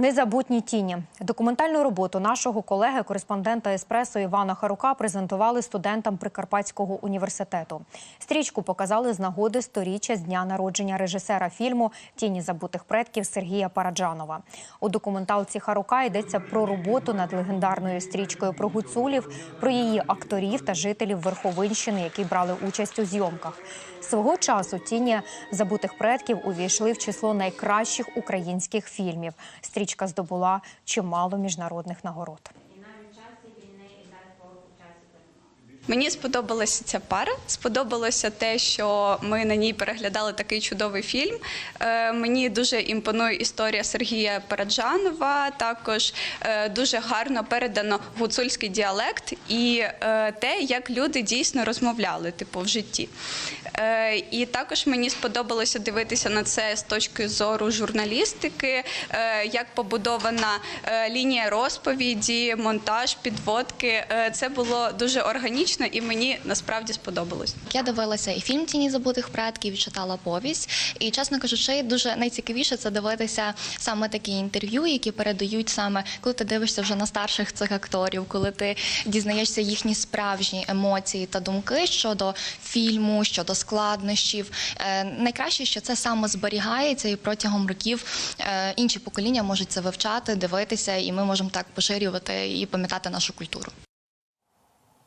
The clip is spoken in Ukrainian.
Незабутні тіні. Документальну роботу нашого колеги, кореспондента Еспресо Івана Харука, презентували студентам Прикарпатського університету. Стрічку показали з нагоди сторіччя з дня народження режисера фільму Тіні забутих предків Сергія Параджанова. У документалці Харука йдеться про роботу над легендарною стрічкою про гуцулів, про її акторів та жителів Верховинщини, які брали участь у зйомках. Свого часу тіні забутих предків увійшли в число найкращих українських фільмів. Стрічка здобула чимало міжнародних нагород. Мені сподобалася ця пара. Сподобалося те, що ми на ній переглядали такий чудовий фільм. Е, мені дуже імпонує історія Сергія Параджанова. Також е, дуже гарно передано гуцульський діалект і е, те, як люди дійсно розмовляли, типу, в житті. І також мені сподобалося дивитися на це з точки зору журналістики, як побудована лінія розповіді, монтаж, підводки. Це було дуже органічно і мені насправді сподобалось. Я дивилася і фільм Тіні забутих предків, читала повість. І чесно кажучи, дуже найцікавіше це дивитися саме такі інтерв'ю, які передають саме, коли ти дивишся вже на старших цих акторів, коли ти дізнаєшся їхні справжні емоції та думки щодо фільму, щодо складнощів. Е, найкраще, що це саме зберігається, і протягом років е, інші покоління можуть це вивчати, дивитися, і ми можемо так поширювати і пам'ятати нашу культуру.